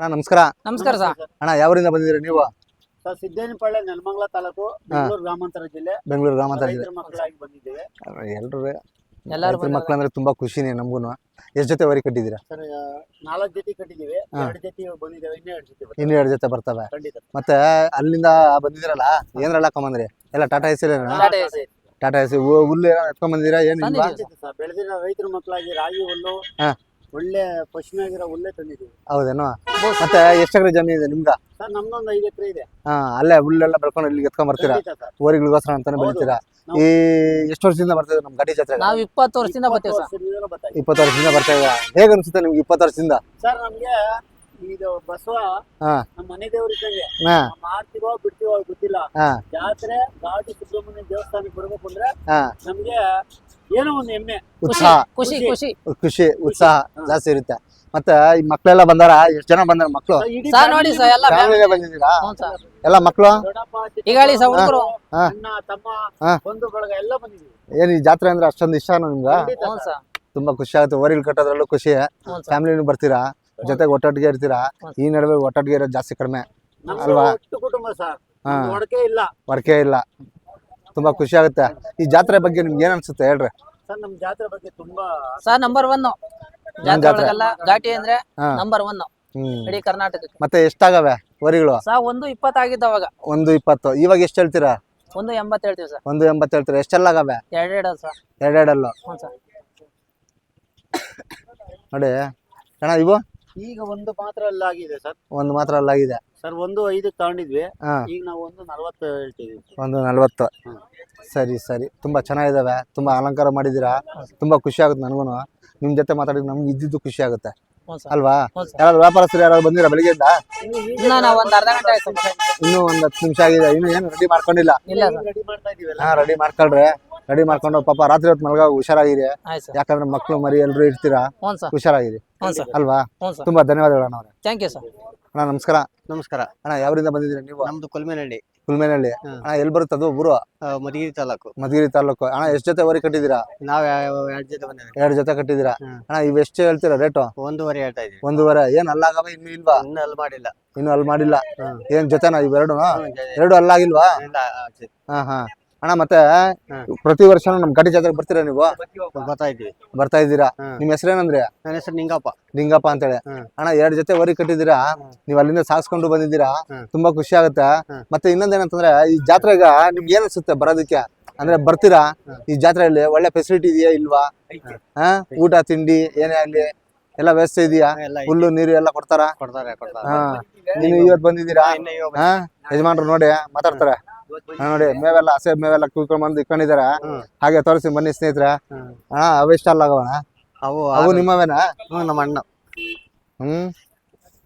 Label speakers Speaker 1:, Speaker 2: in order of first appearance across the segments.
Speaker 1: ಅಣ್ಣ ನಮಸ್ಕಾರ.
Speaker 2: ನಮಸ್ಕಾರ ಸರ್.
Speaker 1: ಅಣ್ಣ ಯಾವರಿಂದ ಬಂದಿದ್ದೀರಿ ನೀವು?
Speaker 3: ಸರ್ ಸಿದ್ದೇನಪಾಳ್ಯ ನೆಲಮಂಗಲ ತಾಲೂಕು ಬೆಂಗಳೂರು ಗ್ರಾಮಾಂತರ ಜಿಲ್ಲೆ.
Speaker 1: ಬೆಂಗಳೂರು ಗ್ರಾಮಾಂತರ ಜಿಲ್ಲೆ.
Speaker 3: ರೈತರ ಮಕ್ಕಳಾಗಿ ಬಂದಿದ್ದೇವೆ.
Speaker 1: ಎಲ್ಲರೂ
Speaker 2: ಎಲ್ಲರೂ
Speaker 1: ರೈತರ ಅಂದ್ರೆ ತುಂಬಾ ಖುಷಿನೇ ನಮಗೂ ಎಷ್ಟ್ ಜೊತೆ ವರಿ ಕಟ್ಟಿದ್ದೀರಾ?
Speaker 3: ಸರ್ ನಾಲ್ಕು ಜೊತೆ ಕಟ್ಟಿದೀವಿ
Speaker 1: ಹಾ.
Speaker 3: ಎರಡು ಜೊತೆ ಬಂದಿದ್ದೇವೆ ಇನ್ನೂ ಎರಡು ಜೊತೆ ಬರ್ತವೆ.
Speaker 1: ಇನ್ನು ಎರಡು ಜೊತೆ ಬರ್ತವೆ.
Speaker 3: ಖಂಡಿತ.
Speaker 1: ಮತ್ತೆ ಅಲ್ಲಿಂದ ಬಂದಿದಿರಲ್ಲ ಏನ್ರಲ್ಲ ಹಾಕೊಂಬಂದ್ರಿ? ಎಲ್ಲ Tata Ace
Speaker 2: Tata Ace.
Speaker 1: Tata Ace. ಹುಲ್ಲು ಏನೋ ಎತ್ಕೊಂಡ್ ಬಂದಿರಾ ಏನ್ ಇಲ್ವಾ?
Speaker 3: ಖಂಡಿತ ಸರ್ ಬೆಳೆದಿರೋ ರೈತರ ಮಕ್ಕಳಾಗಿ ರಾಗಿ ಹುಲ್ಲು
Speaker 1: ಹಾ.
Speaker 3: ಒಳ್ಳೆ ಪಶ್ಚಿಮಾಗಿರೋ ಒಳ್ಳೆ ತಂದಿದ್ದೀವಿ
Speaker 1: ಹೌದೇನು? ಮತ್ತೆ ಎಷ್ಟು ಎಕರೆ ಜಮೀನು ಇದೆ ನಿಮ್ಗ
Speaker 3: ಸರ್ ನಮ್ದೊಂದು ಐದು ಎಕರೆ ಇದೆ.
Speaker 1: ಹಾ ಅಲ್ಲೇ ಹುಲ್ಲೆಲ್ಲ ಬೆಳ್ಕೊಂಡು ಇಲ್ಲಿ ಎತ್ಕೊಂಡ್ ಬರ್ತೀರಾ?
Speaker 3: ಖಂಡಿತ ಸರ್.
Speaker 1: ಊರಿಗಳಿಗೋಸ್ಕರ ಅಂತಾನೆ ಬೆಳಿತೀರಾ? ಈ ಎಷ್ಟು ವರ್ಷದಿಂದ ಬರ್ತಿದ್ರು ನಮ್ ಗಡಿ ಜಾತ್ರೆ?
Speaker 2: ನಾವು ಇಪ್ಪತ್ತು ವರ್ಷದಿಂದ ಬರ್ತೀವಿ ಸರ್.
Speaker 1: ಇಪ್ಪತ್ತು ವರ್ಷದಿಂದ ಬರ್ತಾ ಇದೆ. ಹೇಗೆ ಅನ್ಸುತ್ತೆ ನಿಮ್ಗೆ ಇಪ್ಪತ್ತು ವರ್ಷದಿಂದ?
Speaker 3: ಸರ್ ನಮ್ಗೆ ಇದು ಬಸವ
Speaker 1: ಹಾ.
Speaker 3: ನಮ್ಮ ಮನೆ ದೇವ್ರ ಇದ್ದಂಗೆ. ಮಾಡ್ತೀವೋ ಬಿಡ್ತೀವೋ ಗೊತ್ತಿಲ್ಲ. ಜಾತ್ರೆ ಗಾಡಿ ಸುಬ್ರಹ್ಮಣ್ಯ ದೇವಸ್ಥಾನಕ್ಕೆ ಬರ್ಬೇಕು ಅಂದ್ರೆ
Speaker 1: ಹಾ.
Speaker 3: ನಮ್ಗೆ ಏನೋ ಒಂದು ಹೆಮ್ಮೆ.
Speaker 2: ಖುಷಿ
Speaker 1: ಉತ್ಸಾಹ
Speaker 2: ಖುಷಿ. ಖುಷಿ.
Speaker 1: ಖುಷಿ ಉತ್ಸಾಹ ಜಾಸ್ತಿ ಇರುತ್ತೆ. ಮತ್ತ ಈ ಮಕ್ಳೆಲ್ಲ ಬಂದಾರ? ಎಷ್ಟ್ ಜನ ಬಂದಾರ ಮಕ್ಳು?
Speaker 2: ನೋಡಿ ಸರ್ ಎಲ್ಲ
Speaker 1: ಫ್ಯಾಮಿಲಿ. ಬಂದಿದ್ದೀರಾ? ಎಲ್ಲ ಮಕ್ಳು?
Speaker 3: ದೊಡ್ಡಪ್ಪ
Speaker 2: ಈಗ ಸರ್ ಹುಡುಗರು.
Speaker 3: ಅಣ್ಣ ತಮ್ಮ. ಬಂಧು ಬಳಗ ಎಲ್ಲ ಬಂದಿದ್ದೀವಿ.
Speaker 1: ಏನ್ ಈ ಜಾತ್ರೆ ಅಂದ್ರೆ ಅಷ್ಟೊಂದು ಇಷ್ಟ ನಿಮ್ಗ? ತುಂಬಾ ಖುಷಿ ಆಗುತ್ತೆ. ಓರಿಲ್ ಕಟ್ಟೋದ್ರಲ್ಲೂ ಖುಷಿ. ಫ್ಯಾಮಿಲಿನೂ ಬರ್ತೀರಾ? ಜೊತೆಗೆ ಒಟ್ಟೊಟ್ಟಿಗೆ ಇರ್ತೀರಾ ಈ ನಡುವೆ ಒಟ್ಟೊಟ್ಟಿಗೆ ಇರೋದು ಜಾಸ್ತಿ ಕಡಿಮೆ ಅಲ್ವಾ?
Speaker 3: ಕುಟುಂಬ ಸರ್. ಒಡಕೆ ಇಲ್ಲ.
Speaker 1: ವರ್ಕೆ ಇಲ್ಲ. ತುಂಬಾ ಖುಷಿ ಆಗುತ್ತೆ. ಈ ಜಾತ್ರೆ ಬಗ್ಗೆ ನಿಮ್ಗೆ ಏನ್ ಅನ್ಸುತ್ತೆ? ಹೇಳ್ರಿ.
Speaker 3: ಸರ್ ನಮ್ ಜಾತ್ರೆ ಬಗ್ಗೆ ತುಂಬಾ
Speaker 2: ಸರ್ ನಂಬರ್ ಒನ್ ಜಾತ್ರೆ. ಒಳಗೆಲ್ಲ ಘಾಟಿ ಅಂದ್ರೆ
Speaker 1: ಹಾ.
Speaker 2: ನಂಬರ್ ಒನ್
Speaker 1: ಹ್ಮ್.
Speaker 2: ಇಡೀ ಕರ್ನಾಟಕಕ್ಕೆ.
Speaker 1: ಮತ್ತೆ ಎಷ್ಟಾಗವೆ ವರಿಗಳು?
Speaker 2: ಸರ್ ಒಂದು ಇಪ್ಪತ್ತಾಗಿದ್ದ ಅವಾಗ.
Speaker 1: ಒಂದು ಇಪ್ಪತ್ತು. ಇವಾಗ ಎಷ್ಟು ಹೇಳ್ತೀರಾ?
Speaker 2: ಒಂದು ಎಂಬತ್ತು ಹೇಳ್ತೀವಿ ಸರ್.
Speaker 1: ಒಂದು ಎಂಬತ್ತು ಹೇಳ್ತೀರಾ. ಎಷ್ಟೆಲ್ಲ ಆಗವೆ
Speaker 2: ಎರಡೆರಡು ಸರ್.
Speaker 1: ಎರಡೆರಡಲ್ಲು
Speaker 2: ಹ್ಞೂ ಸರ್.
Speaker 1: ನೋಡಿ. ಅಣ್ಣ ಇವು?
Speaker 3: ಈಗ ಒಂದು ಮಾತ್ರ ಅಲ್ಲಾಗಿದೆ ಸರ್.
Speaker 1: ಒಂದು ಮಾತ್ರ ಅಲ್ಲಾಗಿದೆ.
Speaker 3: ಸರ್ ಒಂದು ಐದಕ್ಕೆ ತಗೊಂಡಿದ್ವಿ.
Speaker 1: ಹಾ.
Speaker 3: ಈಗ ನಾವು ಒಂದು ನಲ್ವತ್ತು ಹೇಳ್ತೀವಿ
Speaker 1: ಒಂದು ನಲ್ವತ್ತು. ಸರಿ ಸರಿ. ತುಂಬಾ ಚೆನ್ನಾಗಿದಾವೆ. ತುಂಬಾ ಅಲಂಕಾರ ಮಾಡಿದ್ದೀರಾ. ತುಂಬಾ ಖುಷಿ ಆಗುತ್ತೆ ನನಗೂ ನಿಮ್ ಜೊತೆ ಮಾತಾಡಿದ್ರೆ ನಮ್ಗೆ ಇದ್ದಿದ್ದು ಖುಷಿ ಆಗುತ್ತೆ. ಅಲ್ವಾ? ಯಾರಾದ್ರು ವ್ಯಾಪಾರಸ್ಥರು ಯಾರಾದ್ರು ಬಂದಿರಾ ಬೆಳಿಗ್ಗೆಯಿಂದ?
Speaker 2: ಇನ್ನ ನಾವು ಒಂದು ಅರ್ಧ ಗಂಟೆ ಆಯ್ತು
Speaker 1: ಇನ್ನೂ ಒಂದ್ ಹತ್ತು ನಿಮಿಷ ಆಗಿದೆ. ಇನ್ನೂ ಏನು ರೆಡಿ ಮಾಡ್ಕೊಂಡಿಲ್ಲ?
Speaker 2: ಇಲ್ಲ ಸರ್.
Speaker 3: ರೆಡಿ ಮಾಡ್ತಾ ಇದೀವಲ್ಲ?
Speaker 1: ಹಾ ರೆಡಿ ಮಾಡ್ಕೊಳ್ರಿ. ರೆಡಿ ಮಾಡ್ಕೊಂಡು ಪಾಪ ರಾತ್ರಿ ಹೊತ್ತು ಮಲ್ಗ ಹುಷಾರಾಗಿರಿ.
Speaker 2: ಆಯ್ತು ಸರ್.
Speaker 1: ಯಾಕಂದ್ರೆ ಮಕ್ಕಳು ಮರಿ ಎಲ್ರು ಇರ್ತೀರಾ?
Speaker 2: ಹ್ಞೂ ಸರ್.
Speaker 1: ಹುಷಾರಾಗಿರಿ.
Speaker 2: ಹ್ಞೂ ಸರ್.
Speaker 1: ಅಲ್ವಾ?
Speaker 2: ಹ್ಞೂ ಸರ್.
Speaker 1: ತುಂಬಾ ಧನ್ಯವಾದಗಳು ಅಣ್ಣ ಅವ್ರೆ.
Speaker 2: Thank you sir.
Speaker 1: ಅಣ್ಣ ನಮಸ್ಕಾರ.
Speaker 3: ನಮಸ್ಕಾರ.
Speaker 1: ಅಣ್ಣ ಯಾವರಿಂದ ಬಂದಿದ್ದೀರಿ ನೀವು?
Speaker 3: ನಮ್ದು ಕೊಲ್ಮೇನಹಳ್ಳಿ
Speaker 1: ಕುಲ್ಮೇನಹಳ್ಳಿ. ಅಣ್ಣ ಎಲ್ಲಿ ಬರುತ್ತೆ ಅದು ಊರು?
Speaker 3: ಮಧುಗಿರಿ ತಾಲೂಕು.
Speaker 1: ಮಧುಗಿರಿ ತಾಲೂಕು. ಅಣ್ಣ ಎಷ್ಟು ಜೊತೆ ವರಿ ಕಟ್ಟಿದ್ದೀರಾ?
Speaker 3: ನಾವ್ ಎರಡು ಜೊತೆ ಬಂದಿದ್ದೀವಿ.
Speaker 1: ಎರಡು ಜೊತೆ ಕಟ್ಟಿದ್ದೀರಾ?
Speaker 3: ಹ್ಮ್.
Speaker 1: ಅಣ್ಣ ಇವ್ ಎಷ್ಟು ಹೇಳ್ತೀರಾ ರೇಟು?
Speaker 3: ಒಂದೂವರೆ ಹೇಳ್ತಾ ಇದೀವಿ
Speaker 1: ಒಂದೂವರೆ. ಏನ್ ಅಲ್ಲಾಗವ ಇನ್ನು ಇಲ್ವಾ?
Speaker 3: ಇನ್ನು ಅಲ್ಲಿ ಮಾಡಿಲ್ಲ.
Speaker 1: ಇನ್ನು ಅಲ್ಲಿ ಮಾಡಿಲ್ಲ.
Speaker 3: ಹ್ಮ್.
Speaker 1: ಏನ್ ಜೊತೆನಾ ಇವೆರಡು
Speaker 3: ಹ್ಮ್,
Speaker 1: ಎರಡು ಅಲ್ಲಾಗಿಲ್ವಾ
Speaker 3: ಇಲ್ಲ, ಆ, ಜ-
Speaker 1: ಹಾ ಹಾ. ಅಣ್ಣ ಮತ್ತೆ ಪ್ರತಿ ವರ್ಷ ನಮ್ ಗಡಿ ಜಾತ್ರೆಗೆ ಬರ್ತೀರಾ ನೀವು?
Speaker 3: ಬರ್ತಾ ಇದ್ದೀವಿ.
Speaker 1: ಬರ್ತಾ ಇದ್ದೀರಾ? ನಿಮ್ ಹೆಸರೇನಂದ್ರೆ?
Speaker 3: ನನ್ನ ಹೆಸರು ನಿಂಗಪ್ಪ.
Speaker 1: ನಿಂಗಪ್ಪ ಅಂತೇಳಿ. ಅಣ್ಣ ಎರಡ್ ಜೊತೆ ವರಿ ಕಟ್ಟಿದ್ದೀರಾ? ನೀವ್ ಅಲ್ಲಿಂದ ಸಾಸ್ಕೊಂಡು ಬಂದಿದ್ದೀರಾ? ತುಂಬಾ ಖುಷಿ ಆಗುತ್ತೆ. ಮತ್ತೆ ಇನ್ನೊಂದೇನಂತಂದ್ರೆ ಈ ಜಾತ್ರೆಗ ನಿಮ್ಗೆ ಏನ್ ಅನ್ಸುತ್ತೆ ಬರೋದಕ್ಕೆ? ಅಂದ್ರೆ ಬರ್ತೀರಾ? ಈ ಜಾತ್ರೆಯಲ್ಲಿ ಒಳ್ಳೆ ಫೆಸಿಲಿಟಿ ಇದೆಯಾ ಇಲ್ವಾ? ಹಾ? ಊಟ ತಿಂಡಿ ಏನೇ ಆಗ್ಲಿ ಎಲ್ಲ ವ್ಯವಸ್ಥೆ ಇದೆಯಾ? ಹುಲ್ಲು ನೀರು ಎಲ್ಲ ಕೊಡ್ತಾರಾ?
Speaker 3: ಕೊಡ್ತಾರೆ
Speaker 1: ನೀವು ಇವತ್ತು ಬಂದಿದ್ದೀರಾ? ಯಜಮಾನ್ರು ನೋಡಿ ಮಾತಾಡ್ತಾರೆ. ನೋಡಿ ಮೇವೆಲ್ಲ ಹಸೆ ಮೇವೆಲ್ಲ ಕುಯ್ಕೊಂಡ್ ಬಂದು ಇಟ್ಕೊಂಡಿದಾರೆ ಹಾಗೆ ತೋರಿಸಿ ಬನ್ನಿ ಸ್ನೇಹಿತರೆ.
Speaker 3: ಆ
Speaker 1: ಹಾ ಅವು ಅಲ್ಲ ಆಗವಣ
Speaker 3: ಅವು
Speaker 1: ಅವು ನಿಮ್ಮವೇನ?
Speaker 3: ನಮ್ಮ ಅಣ್ಣ.
Speaker 1: ಹ್ಮ್.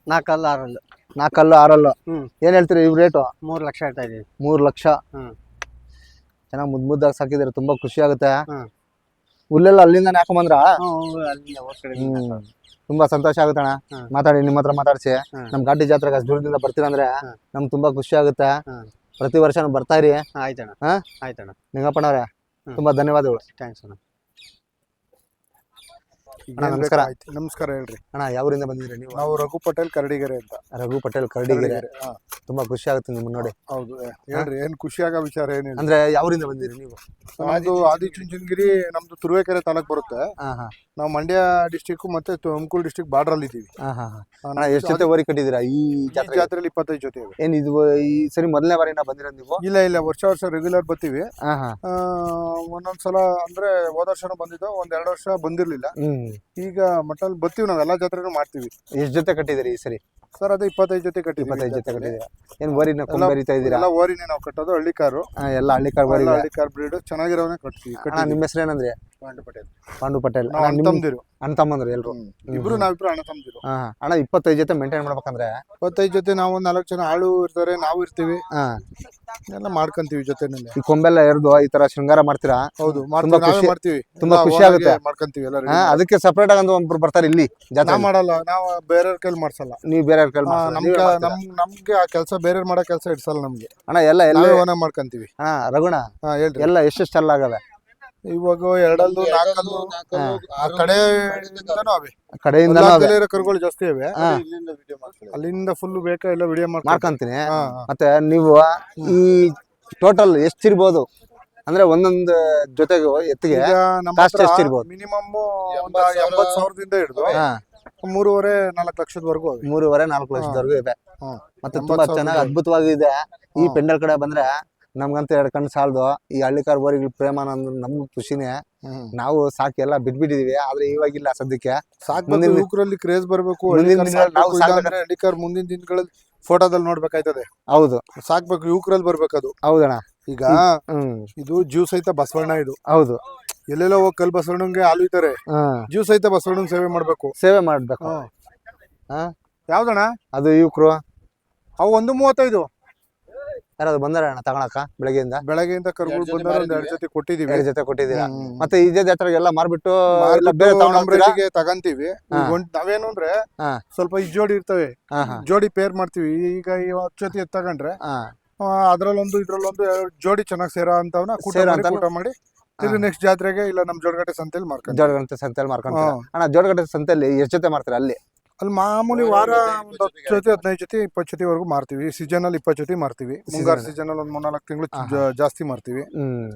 Speaker 3: ನಾಲ್ಕಲ್ಲ ಆರಲ್ಲ.
Speaker 1: ನಾಲ್ಕಲ್ಲು ಆರಲ್ಲು. ಏನ್ ಹೇಳ್ತೀರಿ ಇವ್ ರೇಟು?
Speaker 3: ಮೂರ್ ಲಕ್ಷ ಹೇಳ್ತಾ ಇದೀವಿ.
Speaker 1: ಮೂರ್ ಲಕ್ಷ. ಚೆನ್ನಾಗಿ ಮುದ್ ಮುದ್ದಾಗಿ ಸಾಕಿದ್ರೆ ತುಂಬಾ ಖುಷಿ ಆಗುತ್ತೆ. ಹುಲ್ಲೆಲ್ಲ ಅಲ್ಲಿಂದ ಹಾಕೊಂಬಂದ್ರ ತುಂಬಾ ಸಂತೋಷ ಆಗುತ್ತೆ ಅಣ್ಣ. ಮಾತಾಡಿ ನಿಮ್ಮ ಹತ್ರ ಮಾತಾಡ್ಸಿ. ನಮ್ ಗಾಡಿ ಜಾತ್ರೆಗೆ ಅಷ್ಟು ದೂರದಿಂದ ಬರ್ತೀರಂದ್ರೆ. ನಮ್ಗೆ ತುಂಬಾ ಖುಷಿ ಆಗುತ್ತೆ. ಪ್ರತಿ ವರ್ಷ ಬರ್ತಾ ಇರಿ.
Speaker 3: ಆಯ್ತಣ್ಣ.
Speaker 1: ಹಾ?
Speaker 3: ಆಯ್ತಣ್ಣ.
Speaker 1: ನಿಂಗಪ್ಪನವ್ರೆ. ತುಂಬಾ ಧನ್ಯವಾದಗಳು.
Speaker 3: ಥ್ಯಾಂಕ್ಸ್ ಅಣ್ಣ.
Speaker 1: ಅಣ್ಣ ನಮಸ್ಕಾರ.
Speaker 4: ನಮಸ್ಕಾರ ಹೇಳ್ರಿ.
Speaker 1: ಅಣ್ಣ ಯಾವೂರಿಂದ ಬಂದಿದ್ರಿ ನೀವು?
Speaker 4: ನಾವು ರಘು ಪಟೇಲ್ ಕರಡಿಗೆರೆ ಅಂತ.
Speaker 1: ರಘು ಪಟೇಲ್ ಕರಡಿಗೆರೆ. ತುಂಬಾ ಖುಷಿ ಆಗುತ್ತೆ ನಿಮ್ಮನ್ನ ನೋಡಿ.
Speaker 4: ಹೌದು. ಹೇಳ್ರಿ ಏನ್ ಖುಷಿ ಆಗೋ ವಿಚಾರ ಏನಿಲ್ಲ.
Speaker 1: ಅಂದ್ರೆ ಯಾವೂರಿಂದ ಬಂದಿರಿ ನೀವು?
Speaker 4: ನಮ್ದು ಆದಿಚುಂಚನಗಿರಿ ನಮ್ದು ತುರುವೇಕೆರೆ ತಾಲೂಕ್ ಬರುತ್ತೆ.
Speaker 1: ಹಾ ಹಾ.
Speaker 4: ನಾವು ಮಂಡ್ಯ ಡಿಸ್ಟಿಕ್ ಮತ್ತೆ ತುಮಕೂರು ಡಿಸ್ಟಿಕ್ ಬಾರ್ಡರ್ ಅಲ್ಲಿ ಇದ್ದೀವಿ.
Speaker 1: ಹಾ ಹಾ ಹಾ. ಅಣ್ಣ ಎಷ್ಟು ಜೊತೆ ವರಿ ಕಟ್ಟಿದ್ದೀರಾ ಈ
Speaker 4: ಈ
Speaker 1: ಜಾತ್ರೆ
Speaker 4: ಜಾತ್ರೆಯಲ್ಲಿ ಇಪ್ಪತ್ತೈದು ಜೊತೆ
Speaker 1: ಏನ್ ಇದು ಈ ಸರಿ ಮೊದಲನೇ ಬಾರಿ ಬಂದಿರೋದು ನೀವು?
Speaker 4: ಇಲ್ಲ ಇಲ್ಲ ವರ್ಷ ವರ್ಷ ರೆಗ್ಯುಲರ್ ಬರ್ತೀವಿ.
Speaker 1: ಹಾ ಹಾ.
Speaker 4: ಆ, ಒಂದೊಂದ್ಸಲ ಅಂದ್ರೆ ಹೋದ ವರ್ಷನೂ ಬಂದಿದ್ದು ಒಂದ್ ಎರಡು ವರ್ಷ ಬಂದಿರ್ಲಿಲ್ಲ.
Speaker 1: ಹ್ಮ್.
Speaker 4: ಈಗ ಮಟಲ್ ಬರ್ತೀವಿ ನಾವು ಎಲ್ಲಾ ಜಾತ್ರೆನೂ ಮಾಡ್ತೀವಿ.
Speaker 1: ಎಷ್ಟ್ ಜೊತೆ ಕಟ್ಟಿದಿರಿ ಈ ಸರಿ?
Speaker 4: ಸರ್ ಅದು ಇಪ್ಪತ್ತೈದು ಜೊತೆ ಕಟ್ಟಿ
Speaker 1: ಇಪ್ಪತ್ತೈದು ಜೊತೆ. ಕಟ್ಟಿದ್ದೀರಾ? ಏನ್ ವರಿನ ಕುಂಬರಿತಾ ಇದ್ದೀರಾ?
Speaker 4: ಎಲ್ಲ ಓರಿನೇ ನಾವು ಕಟ್ಟೋದು ಹಳ್ಳಿ ಕಾರು.
Speaker 1: ಎಲ್ಲಾ ಎಲ್ಲ ಹಳ್ಳಿ ಕಾರ್
Speaker 4: ಎಲ್ಲ ಹಳ್ಳಿ ಕಾರ್ ಬ್ರೀಡ್ ಚೆನ್ನಾಗಿರೋನೇ ಕಟ್ತೀವಿ
Speaker 1: ನಿಮ್ಮ ಹೆಸರು ಏನಂದ್ರೆ?
Speaker 4: ಪಾಂಡು ಪಟೇಲ್.
Speaker 1: ಪಾಂಡು ಪಟೇಲ್.
Speaker 4: ನಾವು
Speaker 1: ಅಣ್ಣ,
Speaker 4: ಅಣ್ಣ
Speaker 1: ಅಣ್ಣ ತಮ್ಮಂದ್ರು ಎಲ್ರು?
Speaker 4: ಇಬ್ರು ನಾವಿಬ್ರು ಅಣ್ಣ ತಮ್ಮದಿರು.
Speaker 1: ಹಾ. ಅಣ್ಣ ಇಪ್ಪತ್ತೈದು ಜೊತೆ ಮೇಂಟೈನ್ ಮಾಡ್ಬೇಕಂದ್ರೆ?
Speaker 4: ಇಪ್ಪತ್ತೈದು ಜೊತೆ ನಾವು ನಾಲ್ಕು ಜನ ಆಳು ಇರ್ತಾರೆ ನಾವು ಇರ್ತೀವಿ.
Speaker 1: ಹಾ.
Speaker 4: ಎಲ್ಲ ಮಾಡ್ಕೊಂತೀವಿ ಜೊತೆನಲ್ಲಿ.
Speaker 1: ಈ ಕೊಂಬೆಲ್ಲ ಎರ್ದು ಈ ತರ ಶೃಂಗಾರ ಮಾಡ್ತೀರಾ?
Speaker 4: ಹೌದು
Speaker 1: ತುಂಬಾ
Speaker 4: ಮಾಡ್ತೀವಿ ನಾವೇ
Speaker 1: ಖುಷಿ-
Speaker 4: ಮಾಡ್ತೀವಿ.
Speaker 1: ತುಂಬಾ
Speaker 4: ಎಲ್ಲ
Speaker 1: ಖುಷಿ ಆಗುತ್ತೆ.
Speaker 4: ಮಾಡ್ಕಂತೀವಿ ಮಾಡ್ಕೊಂತೀವಿ ಎಲ್ಲ
Speaker 1: ಹಾ ಅದಕ್ಕೆ ಸಪರೇಟ್ ಆಗಿ ಒಂದು ಒಬ್ರು ಬರ್ತಾರೆ ಇಲ್ಲಿ ಜಾತ್ರೆ
Speaker 4: ನಾವ್ ಮಾಡಲ್ಲ ನಾವು ಬೇರೆಯವ್ರ ಕೈಲಿ ಮಾಡ್ಸಲ್ಲ.
Speaker 1: ನೀವು ಬೇರೆ ಕೇಳಿ
Speaker 4: ಆ, ನಮ್ಗೆ ನಮ್ ನಮ್ಗೆ ಆ ಕೆಲಸ ಬೇರೆ ಮಾಡೋ ಕೆಲಸ ಇಡ್ಸಲ್ಲ ನಮ್ಗೆ.
Speaker 1: ಅಣ್ಣ ಎಲ್ಲ ಎಲ್ಲ
Speaker 4: ನಾವೇ ಓನ ಮಾಡ್ಕೊಂತೀವಿ.
Speaker 1: ಹಾ ರಘುಣ
Speaker 4: ಹಾ ಹೇಳ್ರಿ.
Speaker 1: ಎಲ್ಲ ಎಷ್ಟೆಷ್ಟು ಅಲ್ಲ ಆಗವೆ
Speaker 4: ಇವಾಗ ಎರಡಲ್ದು ನಾಲ್ಕಲ್ದು ಆ ಕಡೆ ಅವೆ. ಇರೋ ಕರುಗಳು ಜಾಸ್ತಿ ಇವೆ. ಅಲ್ಲಿಂದ ಫುಲ್ ಬೇಕಾ ಇಲ್ಲ ವಿಡಿಯೋ
Speaker 1: ಮಾಡ್ಕೊಂತೀನಿ. ಮತ್ತೆ ನೀವು ಈ ಟೋಟಲ್ ಎಷ್ಟಿರ್ಬೋದು? ಅಂದ್ರೆ ಒಂದೊಂದು ಜೊತೆಗೆ ಎತ್ತಿಗೆ ಕಾಸ್ಟ್ ಎಷ್ಟಿರ್ಬೋದು?
Speaker 4: ಮಿನಿಮಮ್ ಒಂದ್ ಎಂಬತ್ ಸಾವಿರದಿಂದ ಹಿಡಿದು ಮೂರುವರೆ ನಾಲ್ಕು ಲಕ್ಷದವರೆಗೂ
Speaker 1: ಮೂರುವರೆ ನಾಲ್ಕು ಲಕ್ಷದವರೆಗೂ ಇದೆ. ಮತ್ತೆ ತುಂಬಾ ಚೆನ್ನಾಗಿ
Speaker 4: ಇದೆ.
Speaker 1: ಅದ್ಭುತವಾಗಿದೆ. ಈ. ಪೆಂಡಲ್ ಕಡೆ ಬಂದ್ರೆ ನಮ್ಗಂತ ಎರಡು ಕಣ್ಣು ಸಾಲದು. ಈ ಹಳ್ಳಿಕಾರ ಬೋರಿಗಳ ಪ್ರೇಮ ಅನ್ನೋದು ನಮ್ಗೆ ಖುಷಿನೇ. ನಾವು ಸಾಕಿ ಎಲ್ಲ ಬಿಟ್ಬಿಟ್ಟಿದೀವಿ. ಆದ್ರೆ ಇವಾಗಿಲ್ಲ ಸದ್ಯಕ್ಕೆ.
Speaker 4: ಸಾಕ್
Speaker 1: ಮುಂದಿನ-
Speaker 4: ಯುವಕರಲ್ಲಿ ಕ್ರೇಜ್ ಬರಬೇಕು
Speaker 1: ನಾವು.
Speaker 4: ಹಳ್ಳಿಕಾರ್ ಮುಂದಿನ ದಿನಗಳಲ್ಲಿ ಫೋಟೋದಲ್ಲಿ ನೋಡ್ಬೇಕಾಯ್ತದೆ.
Speaker 1: ಹೌದು.
Speaker 4: ಸಾಕ್ಬೇಕು ಯುವಕರಲ್ಲಿ ಬರ್ಬೇಕದು.
Speaker 1: ಹೌದಣ್ಣ.
Speaker 4: ಈಗ ಇದು ಜ್ಯೂಸ್ ಸಹಿತ ಬಸವಣ್ಣ ಇದು.
Speaker 1: ಹೌದು.
Speaker 4: ಎಲ್ಲೆಲ್ಲೋ ಹೋಗಿ ಕಲ್ ಬಸವಣ್ಣಂಗೆ ಹಾಲು
Speaker 1: ಜ್ಯೂಸ್
Speaker 4: ಜೀವ ಸಹಿತ ಬಸವಣ್ಣಂಗ್ ಸೇವೆ ಮಾಡ್ಬೇಕು.
Speaker 1: ಸೇವೆ ಮಾಡ್ಬೇಕು.
Speaker 4: ಯಾವ್ದಣ್ಣ?
Speaker 1: ಅದು ಯುವಕರು.
Speaker 4: ಅವು ಒಂದು ಮೂವತ್ತೈದು.
Speaker 1: ಯಾರಾದ್ರು ಬಂದಾರ ಅಣ್ಣ ತಗೊಳಕ ಬೆಳಗ್ಗೆಯಿಂದ?
Speaker 4: ಬೆಳಗ್ಗೆಯಿಂದ ಕರ್ಗಳು
Speaker 3: ಎರಡ್ ಜೊತೆ
Speaker 4: ಬಂದಾರ ಒಂದ್ ಎರಡ್ ಜೊತೆ ಕೊಟ್ಟಿದೀವಿ.
Speaker 1: ಎರಡು ಜೊತೆ ಕೊಟ್ಟಿದ್ದೀರಾ?
Speaker 4: ಹ್ಮ್.
Speaker 1: ಮತ್ತೆ ಇದೇ ಜಾತ್ರೆಗೆ ಎಲ್ಲ ಮಾರ್ಬಿಟ್ಟು
Speaker 4: ಮಾರ್ಬಿಟ್ಟು
Speaker 1: ಬೇರೆ
Speaker 4: ರೇಟಿಗೆ ತಗಂತೀವಿ.
Speaker 1: ಹಾ.
Speaker 4: ಒಂದ್- ನಾವೇನು ಅಂದ್ರೆ
Speaker 1: ಹಾ.
Speaker 4: ಸ್ವಲ್ಪ ಈ ಜೋಡಿ ಇರ್ತವೆ.
Speaker 1: ಹಾ ಹಾ.
Speaker 4: ಜೋಡಿ ಪೇರ್ ಮಾಡ್ತೀವಿ. ಈಗ ಈ ಹತ್ತು ಜೊತೆ ತಗೊಂಡ್ರೆ
Speaker 1: ಹಾ.
Speaker 4: ಆ, ಅದ್ರಲ್ಲೊಂದು ಇದ್ರಲ್ಲೊಂದು ಎರಡು ಜೋಡಿ ಚೆನ್ನಾಗಿ ಸೇರೋ ಅಂತವನ್ನ ಕೂಟ
Speaker 1: ಸೇರೋ
Speaker 4: ಮಾಡಿ
Speaker 1: ಅಂತವ್ನ-
Speaker 4: ಕೂಟ ಮಾಡಿ ತಿರ್ಗಿ ನೆಕ್ಸ್ಟ್ ಜಾತ್ರೆಗೆ ಇಲ್ಲ ನಮ್ ಜೋಡಗಟ್ಟೆ ಸಂತೆಲಿ ಮಾರ್ಕೊಂಡು
Speaker 1: ಜೋಡಗಟ್ಟೆ ಸಂತೆಯಲ್ಲಿ ಮಾರ್ಕೊಂತೀರ?
Speaker 4: ಹಾ.
Speaker 1: ಅಣ್ಣ ಜೋಡಗಟ್ಟೆ ಸಂತೆಯಲ್ಲಿ ಎಷ್ಟು ಜೊತೆ ಮಾರ್ತಾರೆ ಅಲ್ಲಿ?
Speaker 4: ಅಲ್ಲಿ ಮಾಮೂಲಿ ವಾರ ಒಂದು ಹತ್ತು ಜೊತೆ ಹದಿನೈದು ಜೊತೆ ಇಪ್ಪತ್ತು ಜೊತೆವರೆಗೂ ಮಾರ್ತೀವಿ. ಸೀಸನ್ ಅಲ್ಲಿ ಇಪ್ಪತ್ತು ಜೊತೆ ಮಾರ್ತೀವಿ. ಮುಂಗಾರು ಸೀಸನ್ ಅಲ್ಲಿ ಒಂದ್ ಮೂರ್ನಾಲ್ಕು ತಿಂಗಳು ಜಾಸ್ತಿ ಮಾರ್ತೀವಿ.
Speaker 1: ಹ್ಮ್.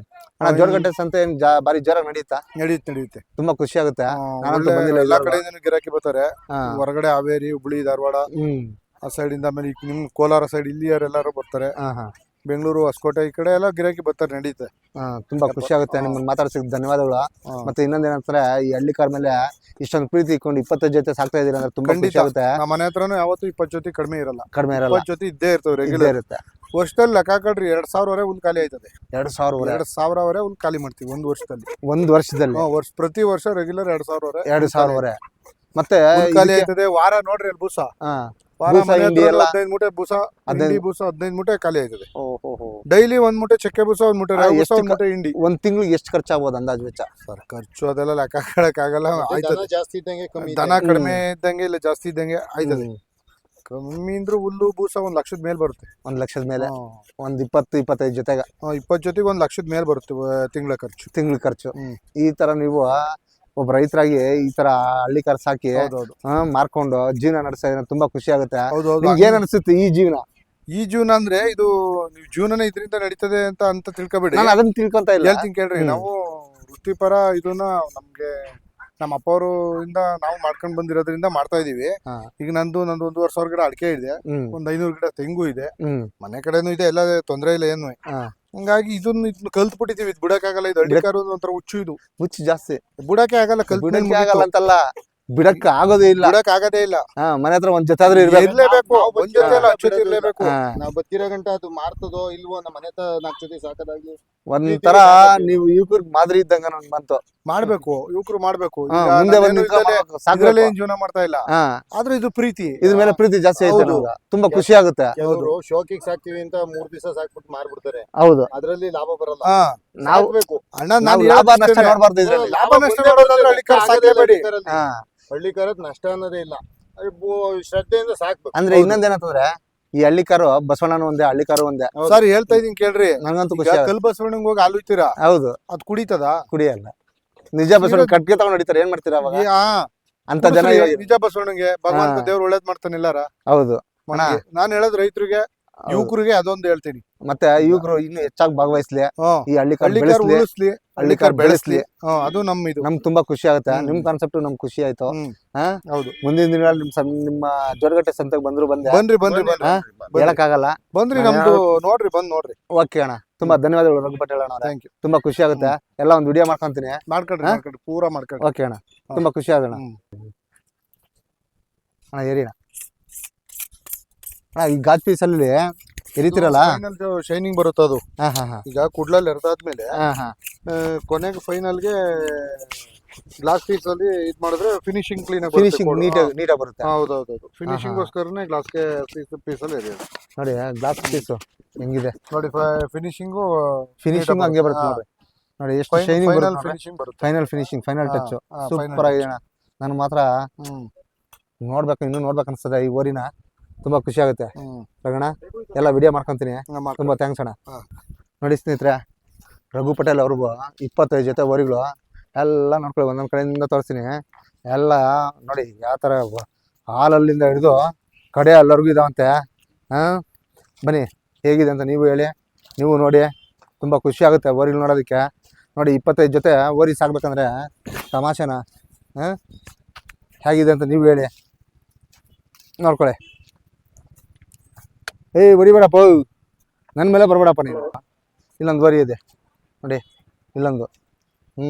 Speaker 1: ಅಣ್ಣ ಸಂತೆ ಏನ್ ಜಾ- ಬಾರಿ ಜೋರಾಗಿ ನಡೀತಾ?
Speaker 4: ನಡೆಯುತ್ತೆ ನಡೆಯುತ್ತೆ
Speaker 1: ತುಂಬಾ ಖುಷಿ ಆಗುತ್ತೆ.
Speaker 4: ಆ,
Speaker 1: ನಾನಂತೂ ಬಂದಿಲ್ಲ
Speaker 4: ಎಲ್ಲಾ ಕಡೆ ಗಿರಾಕಿ ಬರ್ತಾರೆ.
Speaker 1: ಹಾ.
Speaker 4: ಹೊರಗಡೆ ಹಾವೇರಿ ಹುಬ್ಳಿ ಧಾರವಾಡ
Speaker 1: ಹ್ಮ್.
Speaker 4: ಆ ಸೈಡ್ ಇಂದ ಆಮೇಲೆ ನಿಮ್ ಕೋಲಾರ ಸೈಡ್ ಇಲ್ಲಿಯರೆಲ್ಲರೂ ಬರ್ತಾರೆ.
Speaker 1: ಹಾ ಹಾ
Speaker 4: ಬೆಂಗಳೂರು ಹೊಸಕೋಟೆ ಈ ಕಡೆ ಎಲ್ಲ ಗಿರಾಕಿ ಬರ್ತಾರೆ ನಡೀತೆ.
Speaker 1: ಹಾ, ತುಂಬಾ ಖುಷಿ ಆಗುತ್ತೆ. ನಿಮ್ಮನ್ನ ಮಾತಾಡ್ಸಿಕ್ ಧನ್ಯವಾದಗಳು. ಮತ್ತೆ ಇನ್ನೊಂದ್ ಏನಂತಾರೆ ಈ ಹಳ್ಳಿ ಕಾರ್ ಮೇಲೆ ಇಷ್ಟೊಂದು ಪ್ರೀತಿ ಇಟ್ಕೊಂಡು ಇಪ್ಪತ್ತೈದು ಜೊತೆ ಸಾಕ್ತಾ ಇದೀರ ಅಂದ್ರೆ ತುಂಬಾ ಖುಷಿ ಆಗುತ್ತೆ.
Speaker 4: ನಮ್ಮ ಮನೆ ಹತ್ರನೂ ಯಾವತ್ತೂ ಇಪ್ಪತ್ತು ಜೊತೆ ಕಡಿಮೆ ಇರಲ್ಲ.
Speaker 1: ಕಡಿಮೆ ಇರಲ್ಲ.
Speaker 4: ಇಪ್ಪತ್ತು ಜೊತೆ ಇದ್ದೇ ಇರ್ತವೆ ರೆಗ್ಯುಲರ್
Speaker 1: ಇರುತ್ತೆ.
Speaker 4: ವರ್ಷದಲ್ಲಿ ಲೆಕ್ಕ ಕಡ್ರಿ ಎರಡ್ ಸಾವಿರವರೆ ಹುಲ್ ಖಾಲಿ ಆಯ್ತದೆ.
Speaker 1: ಎರಡ್ ಸಾವಿರ
Speaker 4: ಎರಡ್ ಸಾವಿರವರೆ ಹುಲ್ ಖಾಲಿ ಮಾಡ್ತೀವಿ ಒಂದ್ ವರ್ಷದಲ್ಲಿ.
Speaker 1: ಒಂದ್ ವರ್ಷದಲ್ಲಿ.
Speaker 4: ವರ್ಷ ಪ್ರತಿ ವರ್ಷ ರೆಗ್ಯುಲರ್ ಎರಡ್ ಸಾವಿರವರೆ
Speaker 1: ಎರಡ್ ಸಾವಿರವರೆ ಮತ್ತೆ
Speaker 4: ಖಾಲಿ ಆಯ್ತದೆ ವಾರ ನೋಡ್ರಿ ಅಲ್ಲಿ ಬೂಸ.
Speaker 1: ಹಾ.
Speaker 4: ವಾರ
Speaker 1: ಬೂಸ,
Speaker 4: ಮನೆ
Speaker 1: ಹಿಂಡಿ
Speaker 4: ಹತ್ರ
Speaker 1: ಎಲ್ಲ?
Speaker 4: ಹದಿನೈದು ಮೂಟೆ ಬೂಸ
Speaker 1: ಹದಿನೈದು-
Speaker 4: ಹಿಂಡಿ ಬೂಸ ಹದಿನೈದು ಮೂಟೆ ಖಾಲಿ ಆಯ್ತದೆ. ಡೈಲಿ ಒಂದ್ ಮೂಟೆ ಚಕ್ಕೆ ಬೂಸ ಒಂದ್ ಮೂಟೆ ರಾಗಿ ಬೂಸ
Speaker 1: ಎಷ್ಟು
Speaker 4: ಒಂದ್ ಮೂಟೆ ಹಿಂಡಿ.
Speaker 1: ಒಂದ್ ತಿಂಗಳು ಎಷ್ಟು ಖರ್ಚಾಗ್ಬೋದು ಅಂದಾಜು ವೆಚ್ಚ?
Speaker 4: ಸರ್ ಖರ್ಚು ಅದೆಲ್ಲ ಲೆಕ್ಕ ಆಗಲ್ಲ ಆಯ್ತದೆ.
Speaker 3: ಜಾಸ್ತಿ ಇದ್ದಂಗೆ ಕಮ್ಮಿ
Speaker 4: ದನ ಕಡಿಮೆ ಇದ್ದಂಗೆ ಇಲ್ಲ ಜಾಸ್ತಿ ಇದ್ದಂಗೆ ಆಯ್ತದೆ. ಕಮ್ಮಿ ಅಂದ್ರೂ ಹುಲ್ಲು ಬೂಸ ಒಂದ್ ಲಕ್ಷದ ಮೇಲೆ ಬರುತ್ತೆ.
Speaker 1: ಒಂದ್ ಲಕ್ಷದ ಮೇಲೆ? ಒಂದ್ ಇಪ್ಪತ್ತು ಇಪ್ಪತ್ತೈದು ಜೊತೆಗೆ?
Speaker 4: ಇಪ್ಪತ್ತು ಜೊತೆಗೆ ಒಂದ್ ಲಕ್ಷದ ಮೇಲೆ ಬರುತ್ತೆ ತಿಂಗಳ ಖರ್ಚು.
Speaker 1: ತಿಂಗಳ ಖರ್ಚು.
Speaker 4: ಹ್ಮ್.
Speaker 1: ಈ ತರ ನೀವು ಒಬ್ಬ ರೈತರಾಗಿ ಈ ತರ ಹಳ್ಳಿ
Speaker 4: ಕರ್ಸ್
Speaker 1: ಹಾಕಿ ಮಾರ್ಕೊಂಡು ಜೀವನ ನಡೆಸ್ತಾ ಇದ್ರೆ ತುಂಬಾ ಖುಷಿ ಆಗುತ್ತೆ. ನಿಮ್ಗೆ ಏನ್ ಅನ್ಸುತ್ತೆ ಈ ಜೀವನ?
Speaker 4: ಈ ಜೀವನ ಅಂದ್ರೆ ಇದು ನೀವು ಜೀವನನೇ ಇದರಿಂದ ನಡೀತದೆ ಅಂತ ಅಂತ ತಿಳ್ಕೊಬೇಡಿ.
Speaker 1: ನಾನು ಅದನ್ನ ತಿಳ್ಕೊಂತ ಇಲ್ಲ.
Speaker 4: ಹೇಳ್ತೀನಿ ಕೇಳ್ರಿ. ನಾವು ವೃತ್ತಿಪರ ಇದನ್ನ ನಮ್ಗೆ ನಮ್ಮ ಅಪ್ಪವರು ಇಂದ ನಾವು ಮಾಡ್ಕೊಂಡ್ ಬಂದಿರೋದ್ರಿಂದ ಮಾಡ್ತಾ ಇದೀವಿ. ಈಗ ನಂದು ನಂದು ಒಂದೂವರೆ ಸಾವಿರ ಗಿಡ ಅಡಿಕೆ ಇದೆ. ಒಂದ್ ಐನೂರು ಗಿಡ ತೆಂಗು ಇದೆ. ಮನೆ ಕಡೆನೂ ಇದೆ ಎಲ್ಲ ತೊಂದ್ರೆ ಇಲ್ಲ ಏನು. ಹಂಗಾಗಿ ಇದನ್ನ ಇದನ್ನ ಕಲ್ತ್ಬಿಟ್ಟಿದೀವಿ ಇದು ಬಿಡಕ್ಕಾಗಲ್ಲ. ಇದು ಹಳ್ಳಿಕಾರು ಒಂಥರ ಹುಚ್ಚು ಇದು.
Speaker 1: ಹುಚ್ಚು ಜಾಸ್ತಿ.
Speaker 4: ಬಿಡಕ್ಕೆ ಆಗಲ್ಲ
Speaker 1: ಬಿಡಕ್ಕೆ ಆಗಲ್ಲ ಅಂತಲ್ಲ. ಬಿಡಕ್ಕ ಆಗೋದೇ ಇಲ್ಲ.
Speaker 4: ಬಿಡಕ್ ಆಗದೇ ಇಲ್ಲ.
Speaker 1: ಹಾ ಮನೆ ಹತ್ರ ಒಂದ್ ಜೊತೆ ಆದ್ರೂ ಇರ್ಬೇಕು.
Speaker 4: ಇರ್ಲೇಬೇಕು
Speaker 3: ನಾವು
Speaker 4: ಒಂದ್ ಜೊತೆ ಅಲ್ಲ ಹತ್ತು ಜೊತೆ
Speaker 3: ಇಲ್ಲ.
Speaker 4: ಇರ್ಲೇಬೇಕು.
Speaker 1: ಹಾ.
Speaker 3: ನಾವ್ ಬತ್ತಿರೋ ಗಂಟ ಅದು ಮಾರ್ತದೋ ಇಲ್ವೋ ನಮ್ಮ ಮನೆ ಹತ್ರ ನಾಲ್ಕು ಜೊತೆ ಸಾಕೋದಾಗ್ಲಿ
Speaker 1: ಒಂಥರ ನೀವು ಯುವಕರ್ ಮಾದರಿ ಇದ್ದಂಗ ನನ್ ಬಂತು.
Speaker 4: ಮಾಡ್ಬೇಕು ಯುವಕರು ಮಾಡ್ಬೇಕು.
Speaker 1: ಹಾ,
Speaker 4: ಈಗ
Speaker 1: ಮುಂದೆ ಬಂದ್
Speaker 4: ನಾನೇನು
Speaker 1: ನಿಂತ್ಕೊಂಡ್
Speaker 4: ಇದ್ರಲ್ಲೇ-
Speaker 1: ಮಾಡ್ಬೇಕು, ಸಾಕ್ಬೇಕು.
Speaker 4: ಏನ್ ಜೀವನ ಮಾಡ್ತಾ ಇಲ್ಲ.
Speaker 1: ಆದ್ರೂ
Speaker 4: ಆದ್ರೆ ಇದು ಪ್ರೀತಿ.
Speaker 1: ಇದ್ರ ಮೇಲೆ ಪ್ರೀತಿ ಜಾಸ್ತಿ ಐತೆ
Speaker 4: ಹೌದು.
Speaker 1: ನಮ್ಗೆ. ತುಂಬಾ ಖುಷಿ ಆಗುತ್ತೆ.
Speaker 3: ಕೆಲವರು ಶೋಕಿಗೆ ಸಾಕ್ತಿವಿ ಅಂತ ಮೂರ್ ದಿವಸ ಸಾಕ್ಬಿಟ್ಟು ಮಾರ್ಬಿಡ್ತಾರೆ.
Speaker 1: ಹೌದು.
Speaker 3: ಅದ್ರಲ್ಲಿ ಲಾಭ ಬರಲ್ಲ.
Speaker 4: ಹಾ.
Speaker 1: ನಾವು
Speaker 3: ಸಾಕ್ಬೇಕು
Speaker 4: ಅಣ್ಣ
Speaker 1: ನಾವು
Speaker 4: ನಾನು
Speaker 1: ಲಾಭ ನಷ್ಟ ನೋಡ್ಬಾರ್ದು ಇದ್ರಲ್ಲಿ.
Speaker 4: ಲಾಭ ನಷ್ಟ ನೋಡೋದಾದ್ರೆ ಹಳ್ಳಿ ಸಾಕ್ಲೇಬೇಡಿ.
Speaker 1: ಹಾ.
Speaker 3: ಹಳ್ಳಿ ಕಾರದ್ ನಷ್ಟ ಅನ್ನೋದೇ ಇಲ್ಲ. ಅದು ಬು- ಶ್ರದ್ಧೆಯಿಂದ ಸಾಕು
Speaker 1: ಅಂದ್ರೆ ಇನ್ನೊಂದ್ ಏನಂತಂದ್ರೆ ಈ ಹಳ್ಳಿಕಾರು ಬಸವಣ್ಣನ ಒಂದೇ ಹಳ್ಳಿಕಾರು ಒಂದೇ.
Speaker 4: ಸರ್ ಹೇಳ್ತಾ ಇದೀನಿ ಕೇಳ್ರಿ.
Speaker 1: ನಂಗಂತೂ
Speaker 4: ಈಗ
Speaker 1: ಖುಷಿ ಆಗುತ್ತೆ.
Speaker 4: ಕಲ್ ಬಸವಣ್ಣಂಗ್ ಹೋಗಿ ಹಾಲು ಇತ್ತೀರಾ
Speaker 1: ಹೌದು.
Speaker 4: ಅದ್ ಕುಡಿತದ?
Speaker 1: ಕುಡಿಯಲ್ಲ. ನಿಜ ಬಸವಣ್ಣ ಕಟ್ಗೆ ತಗೊಂಡ್ ಹೊಡಿತಾರೆ. ಏನ್ ಮಾಡ್ತೀರಾ ಅವಾಗ? ಅಂತ ಜನ ಇವಾಗ
Speaker 4: ನಿಜ ಬಸವಣ್ಣಂಗೆ ಭಗವಂತ
Speaker 1: ಹಾ.
Speaker 4: ದೇವ್ರು ಒಳ್ಳೇದ್ ಮಾಡ್ತಾನೆ ಎಲ್ಲಾರ?
Speaker 1: ಹೌದು.
Speaker 4: ಮನೆಗೆ. ನಾನ್ ಹೇಳೋದ್ ರೈತರಿಗೆ. ಯುವಕರಿಗೆ ಅದೊಂದು ಹೇಳ್ತೀನಿ.
Speaker 1: ಮತ್ತೆ ಯುವಕರು ಇನ್ನು ಹೆಚ್ಚಾಗಿ ಭಾಗವಹಿಸ್ಲಿ ಈ ಹಳ್ಳಿ ಕಾರ್
Speaker 4: ಹಳ್ಳಿಕಾರ್
Speaker 1: ಬೆಳೆಸ್ಲಿ
Speaker 4: ಉಳಿಸ್ಲಿ ಹಳ್ಳಿಕಾರ್ ಬೆಳೆಸ್ಲಿ. ಅದು ನಮ್ಮ ಇದು
Speaker 1: ನಮ್ಗೆ ತುಂಬಾ ಖುಷಿ ಆಗುತ್ತೆ. ನಿಮ್ ಕಾನ್ಸೆಪ್ಟ್ ನಮ್ಗೆ ಖುಷಿ ಆಯ್ತು. ಹಾ?
Speaker 4: ಹೌದು.
Speaker 1: ಮುಂದಿನ ದಿನಗಳಲ್ಲಿ ನಿಮ್ ನಿಮ್ಮ ಜೋಡಗಟ್ಟೆ ಸಂತೆಗೆ ಬಂದ್ರು ಬಂದೆ.
Speaker 4: ಬನ್ರಿ ಬನ್ರಿ ಹೇಳಕ್
Speaker 1: ಆಗಲ್ಲ
Speaker 4: ಬಂದ್ರಿ ನಮ್ದು ನೋಡ್ರಿ ಬಂದ್ ನೋಡ್ರಿ.
Speaker 1: ಓಕೆ ಅಣ್ಣ. ತುಂಬಾ ಧನ್ಯವಾದಗಳು ರಘುಪತಿ ಅಣ್ಣ
Speaker 4: ಥ್ಯಾಂಕ್ ಯು
Speaker 1: ತುಂಬಾ ಖುಷಿ ಆಗುತ್ತೆ. ಎಲ್ಲ ಒಂದು ವಿಡಿಯೋ ಮಾಡ್ಕೊಂತೀನಿ. ಮಾಡ್ಕೊಡ್ರಿ
Speaker 4: ಮಾಡ್ಕೊಳ್ರಿ ಪೂರಾ ಮಾಡ್ಕೊಡ್ರಿ.
Speaker 1: ಓಕೆ ಅಣ್ಣ. ತುಂಬಾ ಖುಷಿ ಆದಣ್ಣ
Speaker 4: ಹ್ಮ್.
Speaker 1: ಅಣ್ಣ ಏರಿ ಅಣ್ಣ ಅಣ್ಣ. ಈ ಗಾಜ್ ಪೀಸ್ ಅಲ್ಲಿ ಎರಿತಿರಲ್ಲ?
Speaker 4: ಶೈನಿಂಗ್ ಬರುತ್ತೆ ಅದು. ಈಗ ಕುಡ್ಲಲ್ಲಿ ಎರ್ದಾದ್ಮೇಲೆ ಕೊನೆಗೆ ಫೈನಲ್ಗೆ ಗ್ಲಾಸ್ ಪೀಸ್ ಅಲ್ಲಿ ಇದ್ ಮಾಡಿದ್ರೆ ಫಿನಿಶಿಂಗ್ ಕ್ಲೀನ್
Speaker 1: ಫಿನಿಶಿಂಗ್ ನೀಟಾಗಿ ನೀಟಾಗಿ ಬರುತ್ತೆ.
Speaker 4: ಹೌದೌದೌದು ಫಿನಿಶಿಂಗ್ ಗೋಸ್ಕರನೇ ಗ್ಲಾಸ್ ಪೀಸ್ ಪೀಸ್ ಅಲ್ಲಿ ಇದೆ
Speaker 1: ನೋಡಿ ಗ್ಲಾಸ್ ಪೀಸ್ ಹೆಂಗಿದೆ?
Speaker 4: ನೋಡಿ ಫಿನಿಶಿಂಗು
Speaker 1: ಫಿನಿಶಿಂಗ್ ಹಂಗೆ ಬರುತ್ತೆ ನೋಡಿ. ನೋಡಿ ಎಷ್ಟು ಶೈನಿಂಗ್ ಬರುತ್ತೆ
Speaker 4: ಫಿನಿಶಿಂಗ್ ಬರುತ್ತೆ.
Speaker 1: Final finishing final touch super ಆಗಿದೆ ನಾನು ಮಾತ್ರ
Speaker 4: ಹ್ಮ್.
Speaker 1: ನೋಡ್ಬೇಕು ಇನ್ನೂ ನೋಡ್ಬೇಕು ಅನ್ಸ್ತದೆ ಈ ಊರಿನ ತುಂಬಾ ಖುಷಿ ಆಗುತ್ತೆ. ರಘಣ ಎಲ್ಲ ವಿಡಿಯೋ ಮಾಡ್ಕೊಂತೀನಿ. ತುಂಬಾ ಥ್ಯಾಂಕ್ಸ್ ಅಣ್ಣ. ನೋಡಿ ಸ್ನೇಹಿತರೆ ರಘು ಪಟೇಲ್ ಅವ್ರಿಗೂ ಇಪ್ಪತ್ತೈದು ಜೊತೆ ವರಿಗಳು ಎಲ್ಲ ನೋಡ್ಕೊಳ್ಳಿ ಒಂದೊಂದು ಕಡೆಯಿಂದ ತೋರಿಸ್ತೀನಿ. ಎಲ್ಲ ನೋಡಿ ಯಾವ ಥರ ಹಾಲಲ್ಲಿಂದ ಹಿಡಿದು ಕಡೆ ಅಲ್ಲರಿಗೂ ಇದಾವಂತೆ. ಹಾಂ? ಬನ್ನಿ ಹೇಗಿದೆ ಅಂತ ನೀವು ಹೇಳಿ ನೀವು ನೋಡಿ. ತುಂಬ ಖುಷಿ ಆಗುತ್ತೆ ಓರಿಗಳು ನೋಡೋದಕ್ಕೆ. ನೋಡಿ ಇಪ್ಪತ್ತೈದು ಜೊತೆ ಓರಿ ಸಾಕ್ಬೇಕಂದ್ರೆ ತಮಾಷೆನ? ಹಾಂ? ಹೇಗಿದೆ ಅಂತ ನೀವು ಹೇಳಿ. ನೋಡ್ಕೊಳ್ಳಿ. ಏಯ್ ಪೋ ನನ್ನ ಮೇಲೆ ಬರಬೇಡಪ್ಪ ನೀನು. ಇಲ್ಲೊಂದು ಓರಿ ಇದೆ. ನೋಡಿ ಇಲ್ಲೊಂದು ಹ್ಞೂ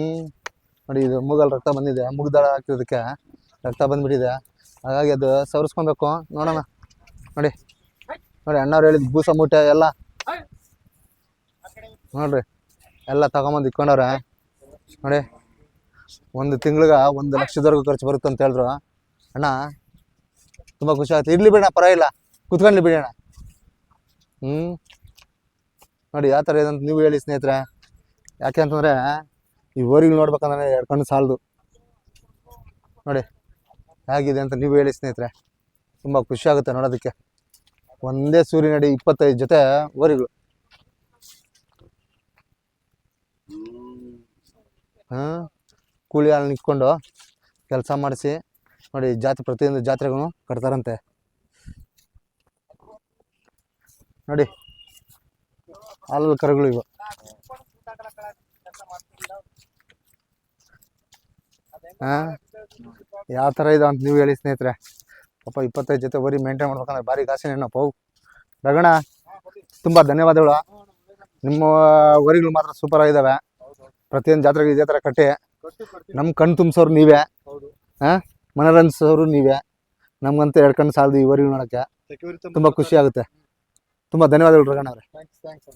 Speaker 1: ನೋಡಿ, ಇದು ಮುಗಲ್ ರಕ್ತ ಬಂದಿದೆ. ಮುಗ್ದಾಳ ಹಾಕಿರೋದಕ್ಕೆ ರಕ್ತ ಬಂದ್ಬಿಟ್ಟಿದೆ. ಹಾಗಾಗಿ ಅದು ಸವರಿಸ್ಕೊಬೇಕು. ನೋಡೋಣ. ನೋಡಿ ನೋಡಿ, ಅಣ್ಣವ್ರು ಹೇಳಿದ ಬೂಸ ಮೂಟೆ ಎಲ್ಲ. ನೋಡ್ರಿ, ಎಲ್ಲ ತಗೊಂಬಂದು ಇಕ್ಕೊಂಡವ್ರೆ ನೋಡಿ, ಒಂದು ತಿಂಗ್ಳಿಗೆ ಒಂದು ಲಕ್ಷದವರೆಗೂ ಖರ್ಚು ಬರುತ್ತೆ ಅಂತ ಹೇಳಿದ್ರು. ಅಣ್ಣ, ತುಂಬ ಖುಷಿ ಆಯ್ತು. ಇರಲಿ ಬಿಡೋಣ ಪರವಾಗಿಲ್ಲ. ಕುತ್ಕೊಂಡ್ಲಿ ಬಿಡೋಣ ಹ್ಞೂ ನೋಡಿ, ಯಾವ ಥರ ಇದೆ ಅಂತ ನೀವು ಹೇಳಿ ಸ್ನೇಹಿತರೆ. ಯಾಕೆ ಅಂತಂದರೆ, ಈ ಓರಿಗಳು ನೋಡ್ಬೇಕಂದ್ರೆ ಎರಡು ಕಣ್ಣು ಸಾಲದು. ನೋಡಿ, ಹೇಗಿದೆ ಅಂತ ನೀವು ಹೇಳಿ ಸ್ನೇಹಿತರೆ. ತುಂಬ ಖುಷಿ ಆಗುತ್ತೆ ನೋಡೋದಕ್ಕೆ. ಒಂದೇ ಸೂರ್ಯನಡಿ ಇಪ್ಪತ್ತೈದು ಜೊತೆ ಓರಿಗಳು ಹಾಂ ಕೂಲಿ ಹಾಲು ನಿಂತ್ಕೊಂಡು ಕೆಲಸ ಮಾಡಿಸಿ, ನೋಡಿ ಜಾತ್ರೆ ಪ್ರತಿಯೊಂದು ಜಾತ್ರೆಗೂ ಕಟ್ತಾರಂತೆ. ನೋಡಿ. ಹಾಲಲ್ಲಿ ಕರುಗಳು ಇವು. ಹಾಂ? ಯಾವ ಥರ ಇದೆ ಅಂತ ನೀವು ಹೇಳಿ ಸ್ನೇಹಿತರೆ. ಪಾಪ ಇಪ್ಪತ್ತೈದು ಜೊತೆ ಬರೀ ಮೇಂಟೈನ್ ಮಾಡ್ಬೇಕಂದ್ರೆ ಭಾರಿ ಕಾಸಿನ ಏನಪ್ಪ ಅವು ರಗಣ, ತುಂಬ ಧನ್ಯವಾದಗಳು. ನಿಮ್ಮ ವರಿಗಳು ಮಾತ್ರ ಸೂಪರ್ ಆಗಿದ್ದಾವೆ ಪ್ರತಿಯೊಂದು ಜಾತ್ರೆಗೆ ಇದೇ ಥರ ಕಟ್ಟಿ. ನಮ್ಮ ಕಣ್ ತುಂಬಿಸೋರು ನೀವೇ. ಹಾಂ? ಮನರಂಜಿಸೋರು ನೀವೇ. ನಮ್ಗಂತ ಎರಡು ಕಣ್ಣು ಸಾಲದು ಈ ವರಿಗಳು ನೋಡೋಕ್ಕೆ. ತುಂಬ ಖುಷಿ ಆಗುತ್ತೆ. ತುಂಬ ಧನ್ಯವಾದಗಳು ರಗಣ ಅವರೇ.
Speaker 4: Thanks thanks